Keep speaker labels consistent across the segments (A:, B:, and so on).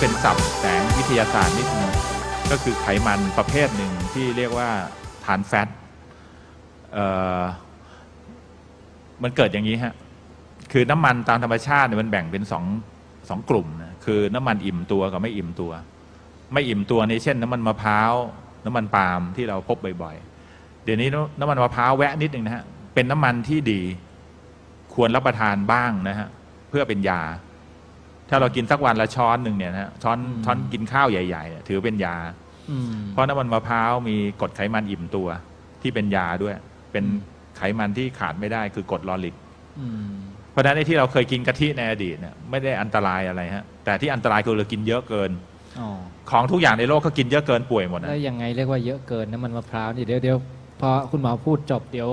A: เป็นศัพท์แสงวิทยาศาสตร์นิดนึงก็คือไขมันประเภทหนึ่งที่เรียกว่าฐานแฟตมันเกิดอย่างนี้ฮะคือน้ำมันตามธรรมชาติเนี่ยมันแบ่งเป็นสองสองกลุ่มนะคือน้ำมันอิ่มตัวกับไม่อิ่มตัว ไม่อิ่มตัวในเช่น น้ำมันมะพร้าวน้ำมันปาล์มที่เราพบบ่อยๆ เดี๋ยวนี้น้ำมันมะพร้าวแวะนิดหนึ่งนะฮะเป็นน้ำมันที่ดีควรรับประทานบ้างนะฮะเพื่อเป็นยา ถ้าเรากินสักวันละช้อนหนึ่งเนี่ยนะฮะช้อน
B: อืม
A: ช้อนกินข้าวใหญ่ๆเนี่ยถือเป็นยา
B: อืม
A: เพราะน้ำมันมะพร้าวมีกรดไขมันอิ่มตัวที่เป็นยาด้วย เป็น
B: อืม
A: ไขมันที่ขาดไม่ได้คือกรดลอริก
B: อืม
A: เพราะฉะนั้นไอ้ที่เราเคยกินกะทิในอดีตเนี่ยไม่ได้อันตรายอะไรฮะ แต่ที่อันตรายคือเรากินเยอะเกิน
B: อ๋อ
A: ของทุกอย่างในโลกก็กินเยอะเกินป่วยหมดนะ
B: แล้วยังไงเรียกว่าเยอะเกินน้ำมันมะพร้าวนี่เดี๋ยวเดี๋ยวพอคุณหมอพูดจบเดี๋ยว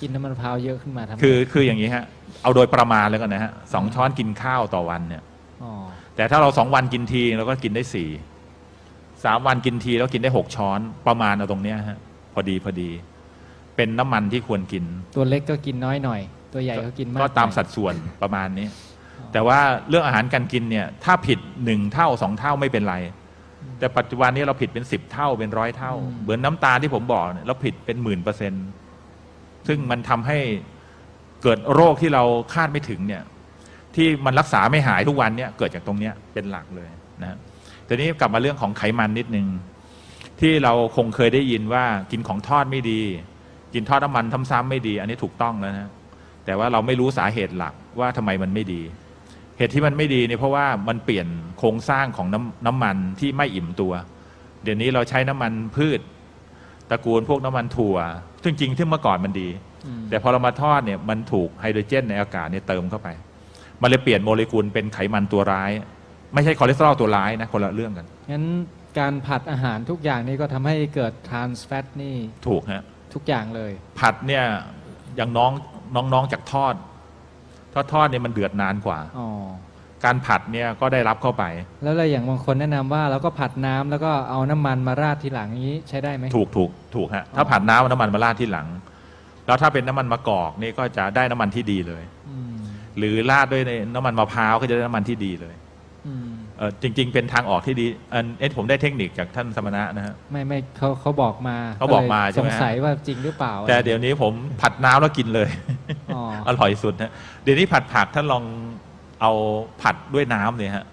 B: กินน้ำมันมะพร้าวเยอะขึ้นมาทำไง
A: คือคืออย่างนี้ฮะเอาโดยประมาณแล้วกันนะฮะสองช้อนกินข้าวต่อวันเนี่ย
B: อ๋อ
A: แต่ถ้าเราสองวันกินทีเราก็กินได้สี่สามวันกินทีแล้วกินได้หกช้อนประมาณเอาตรงเนี้ยฮะพอดีพอดี เป็นน้ำมันที่ควรกิน
B: ตัวเล็กก็กินน้อยหน่อย ตัวใหญ่ก็กินมาก
A: ก็ตาม
B: หน่อย
A: สัดส่วนประมาณนี้
B: อ๋อ
A: แต่ว่าเรื่องอาหารการกินเนี่ย ถ้าผิดหนึ่งเท่าสองเท่าไม่เป็นไร แต่ปัจจุบันนี้เราผิดเป็นสิบเท่าเป็นร้อยเท่า เหมือนน้ำตาลที่ผมบอกเนี่ยเราผิดเป็นหมื่นเปอร์เซ็นต์ซึ่งมันทำให้เกิดโรคที่เราคาดไม่ถึงเนี่ย ที่มันรักษาไม่หายทุกวันเนี่ยเกิดจากตรงเนี้ยเป็นหลักเลยนะทีนี้กลับมาเรื่องของไขมันนิดนึง ที่เราคงเคยได้ยินว่ากินของทอดไม่ดี กินทอดน้ำมันซ้ำๆไม่ดี อันนี้ถูกต้องแล้วนะแต่ว่าเราไม่รู้สาเหตุหลักว่าทำไมมันไม่ดี เหตุที่มันไม่ดีเนี่ยเพราะว่ามันเปลี่ยนโครงสร้างของน้ำน้ำมันที่ไม่อิ่มตัว เดี๋ยวนี้เราใช้น้ำมันพืชตระกูลพวกน้ำมันถั่วซึ่งจริงที่เมื่อก่อนมันดี
B: อืม
A: แต่พอเรามาทอดเนี่ยมันถูกไฮโดรเจนในอากาศเนี่ยเติมเข้าไป มันเลยเปลี่ยนโมเลกุลเป็นไขมันตัวร้าย ไม่ใช่คอเลสเตอรอลตัวร้ายนะคนละเรื่องกัน
B: งั้นการผัดอาหารทุกอย่างนี่ก็ทำให้เกิด trans fat นี่
A: ถูกฮะ
B: ทุกอย่างเลย
A: ผัดเนี่ยอย่างน้องน้องๆจากทอด ทอดทอดเนี่ยมันเดือดนานกว่า
B: อ๋อ
A: การผัดเนี่ยก็ได้รับเข้าไป
B: แล้วเราอย่างบางคนแนะนำว่าเราก็ผัดน้ำแล้วก็เอาน้ำมันมาราดทีหลังอย่างนี้ใช้ได้ไหม
A: ถูกถูกถูกฮะ
B: อ๋อ
A: ถ้าผัดน้ำเอาน้ำมันมาราดที่หลัง แล้วถ้าเป็นน้ำมันมะกอกนี่ก็จะได้น้ำมันที่ดีเลย
B: อืม
A: หรือราดด้วยในน้ำมันมะพร้าวก็จะได้น้ำมันที่ดีเลย
B: อืม
A: เออจริง ๆ เป็นทางออกที่ดีอันเอ้ผมได้เทคนิคจากท่านสมณะนะฮะ
B: ไม่ไม่เขาเขาบอกมา
A: เขาบอกมา
B: ลย
A: ใช่ไหม
B: สงสัยว่าจริงหรือเปล่า
A: แต่เดี๋ยวนี้ผมผัดน้ำแล้วกินเลย
B: อ๋อ
A: อร่อยสุดนะเดี๋ยวนี้ผัดผักท่านลองเอาผัดด้วยน้ำเลยฮะ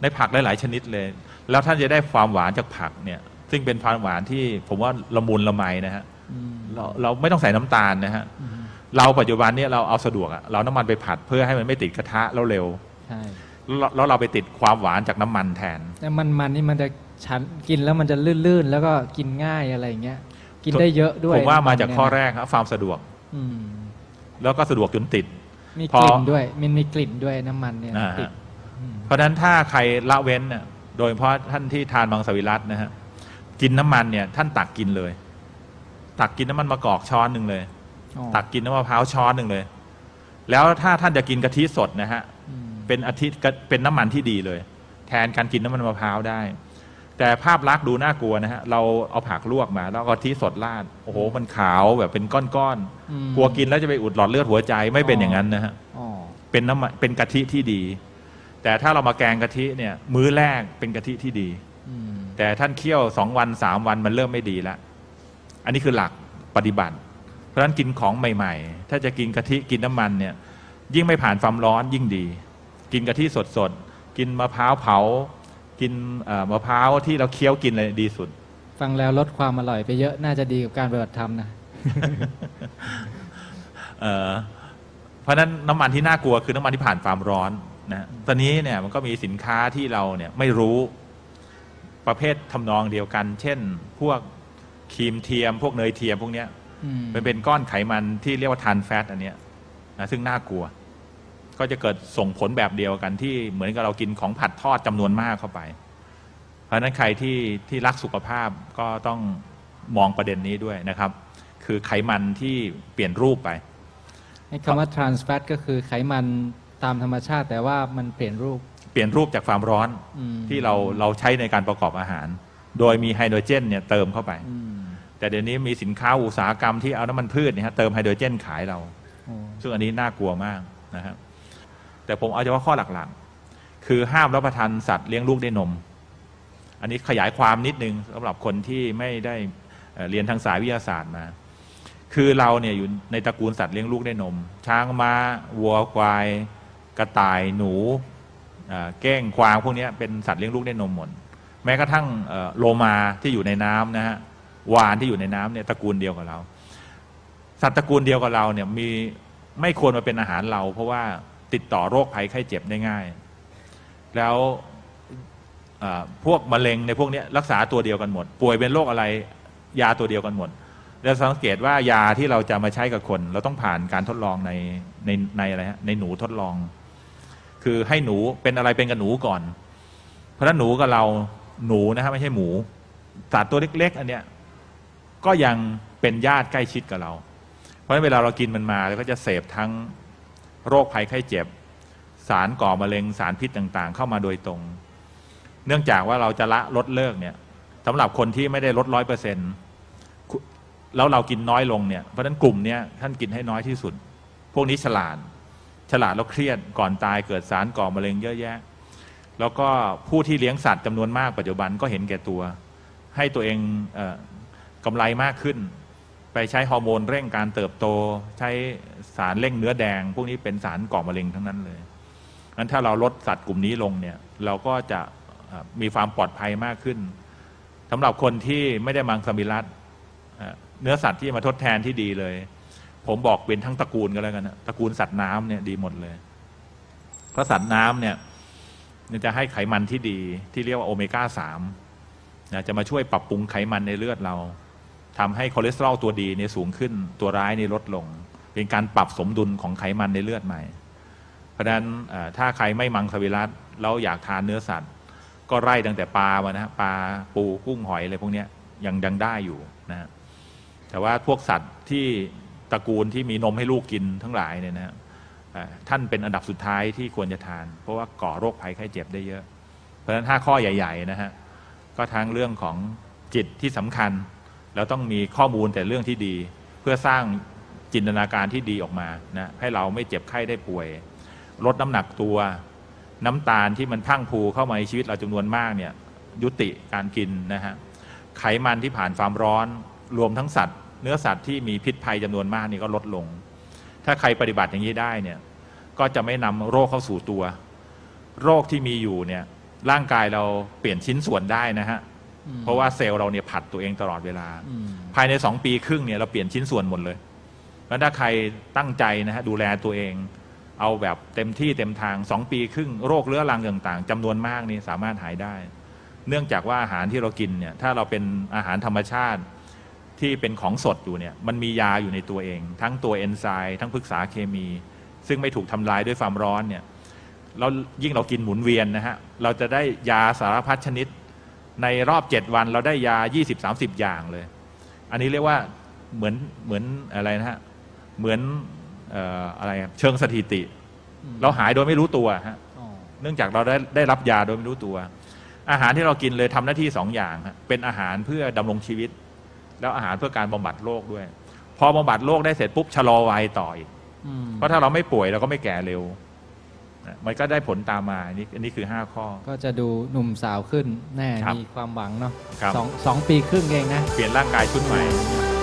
A: ในผักหลายๆชนิดเลย แล้วท่านจะได้ความหวานจากผักเนี่ย ซึ่งเป็นความหวานที่ผมว่าละมุนละไมนะฮะ
B: อืม
A: เราเราไม่ต้องใส่น้ำตาลนะฮะ
B: อืม
A: เราปัจจุบันเนี่ยเราเอาสะดวกอะเราน้ำมันไปผัดเพื่อให้มันไม่ติดกระทะแล้วเร็ว
B: ใช่
A: แล้วแล้วเราไปติดความหวานจากน้ำมันแทน
B: แต่มันมันนี่มันจะชันกินแล้วมันจะลื่นๆ แล้วก็กินง่ายอะไรอย่างเงี้ย กินได้เยอะด้วย
A: ผมว่ามาจากข้อ
B: เนี่ยนะ
A: แรกครับความสะดวก
B: อืม
A: แล้วก็สะดวกจนติด
B: มี
A: พอ
B: กลิ่นด้วย มันมีกลิ่นด้วยน้ำมันเนี่ย
A: อ่า
B: ติดอืม
A: เพราะฉะนั้นถ้าใครละเว้นน่ะโดยเฉพาะท่านที่ทานมังสวิรัตนะฮะกินน้ำมันเนี่ย ท่านตักกินเลย ตักกินน้ำมันมะกอกช้อนหนึ่งเลย
B: อ๋อ
A: ตักกินน้ำมะพร้าวช้อนหนึ่งเลย แล้วถ้าท่านจะกินกะทิสดนะฮะ
B: อืม
A: เป็นอาทิตย์ก็เป็นน้ำมันที่ดีเลย แทนการกินน้ำมันมะพร้าวได้ แต่ภาพลักษณ์ดูน่ากลัวนะฮะเราเอาผักลวกมา แล้วก็กะทิสดราดโอ้โหมันขาวแบบเป็นก้อน
B: อืม
A: ๆกลัวกินแล้วจะไปอุดหลอดเลือดหัวใจไม่เป็นอย่างนั้นนะฮะ
B: อ๋อ
A: เป็นน้ำมันเป็นกะทิที่ดี แต่ถ้าเรามาแกงกะทิเนี่ย มื้อแรกเป็นกะทิที่ดี
B: อืม
A: แต่ท่านเคี่ยวสองวันสามวันมันเริ่มไม่ดีแล้วอันนี้คือหลักปฏิบัติเพ ราะฉะนั้นกินของใหม่ ๆ ถ้าจะกินกะทิกินน้ำมันเนี่ยยิ่งไม่ผ่านความร้อนยิ่งดี กินกะทิสดๆ กินมะพร้าวเผา กินเอ่อมะพร้าวที่เราเคี้ยวกินเลยดีสุด
B: ฟังแล้วลดความอร่อยไปเยอะน่าจะดีกับการปฏิบัติธรรมนะ
A: เอ่อเพราะฉะนั้นน้ำมันที่น่ากลัวคือน้ำมันที่ผ่านความร้อนนะตอนนี้เนี่ยมันก็มีสินค้าที่เราเนี่ยไม่รู้ประเภททำนองเดียวกัน เช่น พวกครีมเทียม พวกเนยเทียมพวกเนี้ย
B: อื ม
A: มันเป็นก้อนไขมันที่เรียกว่าทานแฟตอันเนี้ยนะซึ่งน่ากลัว ก็จะเกิดส่งผลแบบเดียวกันที่เหมือนกับเรากินของผัดทอดจำนวนมากเข้าไป เพราะฉะนั้นใครที่ที่รักสุขภาพก็ต้องมองประเด็นนี้ด้วยนะครับ คือไขมันที่เปลี่ยนรูปไป
B: ไอ้คำว่า trans fat ก็คือไขมันตามธรรมชาติ แต่ว่ามันเปลี่ยนรูป
A: เปลี่ยนรูปจากความร้อน
B: อืม
A: ที่เราเราใช้ในการประกอบอาหาร โดยมีไฮโดรเจนเนี่ยเติมเข้าไป
B: อืม
A: แต่เดี๋ยวนี้มีสินค้าอุตสาหกรรมที่เอาน้ำมันพืชเนี่ยฮะเติมไฮโดรเจนขายเรา
B: โอ้
A: ซึ่งอันนี้น่ากลัวมากนะครับแต่ผมเอาเฉพาะข้อหลักๆ คือห้ามรับประทานสัตว์เลี้ยงลูกด้วยนม อันนี้ขยายความนิดนึงสำหรับคนที่ไม่ได้เอ่อเรียนทางสายวิทยาศาสตร์มา คือเราเนี่ยอยู่ในตระกูลสัตว์เลี้ยงลูกด้วยนม ช้างม้าวัวควาย กระต่ายหนูอ่าเก้งควางพวกเนี้ยเป็นสัตว์เลี้ยงลูกด้วยนมหมดแม้กระทั่งเอ่อโลมาที่อยู่ในน้ำนะฮะ วานที่อยู่ในน้ำเนี่ยตระกูลเดียวกับเรา สัตว์ตระกูลเดียวกับเราเนี่ยมีไม่ควรมาเป็นอาหารเรา เพราะว่าติดต่อโรคภัยไข้เจ็บได้ง่าย แล้วพวกมะเร็งในพวกนี้รักษาตัวเดียวกันหมด ป่วยเป็นโรคอะไรยาตัวเดียวกันหมดแล้วสังเกตว่ายาที่เราจะมาใช้กับคน เราต้องผ่านการทดลองในในในอะไรฮะในหนูทดลอง คือให้หนูเป็นอะไรเป็นกับหนูก่อน เพราะฉะนั้นหนูกับเราหนูนะฮะไม่ใช่หมูสัตว์ตัวเล็ก ๆ อันเนี้ย ก็ยังเป็นญาติใกล้ชิดกับเรา เพราะฉะนั้นเวลาเรากินมันมาเราก็จะเสพทั้งโรคภัยไข้เจ็บ สารก่อมะเร็งสารพิษต่างๆ เข้ามาโดยตรง เนื่องจากว่าเราจะละลดเลิกเนี่ยสำหรับคนที่ไม่ได้ลดร้อยเปอร์เซ็นต์แล้วเรากินน้อยลงเนี่ยเพราะฉะนั้นกลุ่มเนี้ยท่านกินให้น้อยที่สุด พวกนี้ฉลาดฉลาดแล้วเครียดก่อนตายเกิดสารก่อมะเร็งเยอะแยะ แล้วก็ผู้ที่เลี้ยงสัตว์จำนวนมากปัจจุบันก็เห็นแก่ตัว ให้ตัวเองเกำไรมากขึ้น ไปใช้ฮอร์โมนเร่งการเติบโต ใช้สารเร่งเนื้อแดง พวกนี้เป็นสารก่อมะเร็งทั้งนั้นเลยงั้นถ้าเราลดสัตว์กลุ่มนี้ลงเนี่ยเราก็จะมีความปลอดภัยมากขึ้นสำหรับคนที่ไม่ได้มังสวิรัตเนื้อสัตว์ที่มาทดแทนที่ดีเลย ผมบอกเป็นทั้งตระกูลก็แล้วกันนะตระกูลสัตว์น้ำเนี่ยดีหมดเลยเพราะสัตว์น้ำเนี่ยจะให้ไขมันที่ดีที่เรียกว่าโอเมก้าสามจะมาช่วยปรับปรุงไขมันในเลือดเรา ทำให้คอเลสเตอรอลตัวดีเนี่ยสูงขึ้นตัวร้ายนี่ลดลง เป็นการปรับสมดุลของไขมันในเลือดใหม่ เพราะฉะนั้นถ้าใครไม่มังสวิรัตแล้วอยากทานเนื้อสัตว์ ก็ไล่ตั้งแต่ปลามานะปลาปูกุ้งหอยอะไรพวกนี้ยังยังได้อยู่นะแต่ว่าพวกสัตว์ที่ตระกูลที่มีนมให้ลูกกินทั้งหลายเนี่ยนะท่านเป็นอันดับสุดท้ายที่ควรจะทาน เพราะว่าก่อโรคภัยไข้เจ็บได้เยอะ เพราะฉะนั้นห้าข้อใหญ่ ๆ นะฮะ ก็ทั้งเรื่องของจิตที่สำคัญ แล้วต้องมีข้อมูลแต่เรื่องที่ดี เพื่อสร้างจินตนาการที่ดีออกมานะให้เราไม่เจ็บไข้ได้ป่วย ลดน้ำหนักตัว น้ำตาลที่มันพังพูเข้ามาในชีวิตเราจำนวนมากเนี่ยยุติการกินนะฮะไขมันที่ผ่านความร้อน รวมทั้งสัตว์ เนื้อสัตว์ที่มีพิษภัยจำนวนมากนี่ก็ลดลง ถ้าใครปฏิบัติอย่างนี้ได้เนี่ยก็จะไม่นำโรคเข้าสู่ตัว โรคที่มีอยู่เนี่ยร่างกายเราเปลี่ยนชิ้นส่วนได้นะฮะ เพราะว่าเซลล์เราเนี่ยผัดตัวเองตลอดเวลา
B: อืม
A: ภายในสองปีครึ่งเนี่ยเราเปลี่ยนชิ้นส่วนหมดเลยแล้วถ้าใครตั้งใจนะฮะดูแลตัวเอง เอาแบบเต็มที่เต็มทางสองปีครึ่งโรคเรื้อรังต่างๆจำนวนมากนี่สามารถหายได้ เนื่องจากว่าอาหารที่เรากินเนี่ยถ้าเราเป็นอาหารธรรมชาติที่เป็นของสดอยู่เนี่ยมันมียาอยู่ในตัวเอง ทั้งตัวเอนไซม์ทั้งพฤกษาเคมี ซึ่งไม่ถูกทำลายด้วยความร้อนเนี่ยเรายิ่งเรากินหมุนเวียนนะฮะเราจะได้ยาสารพัดชนิด ในรอบ 7 วันเราได้ยา 20-30 อย่างเลย อันนี้เรียกว่าเหมือนเหมือนอะไรนะฮะ เหมือนเอ่ออะไรอะเชิงสถิติ
B: อืม
A: เราหายโดยไม่รู้ตัวฮะ
B: อ๋อ
A: เนื่องจากเราได้ได้รับยาโดยไม่รู้ตัว อาหารที่เรากินเลยทำหน้าที่สองอย่างฮะเป็นอาหารเพื่อดำรงชีวิต แล้วอาหารเพื่อการบำบัดโรคด้วย พอบำบัดโรคได้เสร็จปุ๊บชะลอวัยต่ออีก
B: อืม
A: เพราะถ้าเราไม่ป่วยเราก็ไม่แก่เร็ว นะมันก็ได้ผลตามมาอันนี้อันนี้คือ 5 ข้อ
B: ก็จะดูหนุ่มสาวขึ้นแน่
A: ครับ
B: มีความหวังเนาะ
A: ครับ
B: สองสองปีครึ่งเองนะ
A: เปลี่ยนร่างกายชุดใหม่
B: มี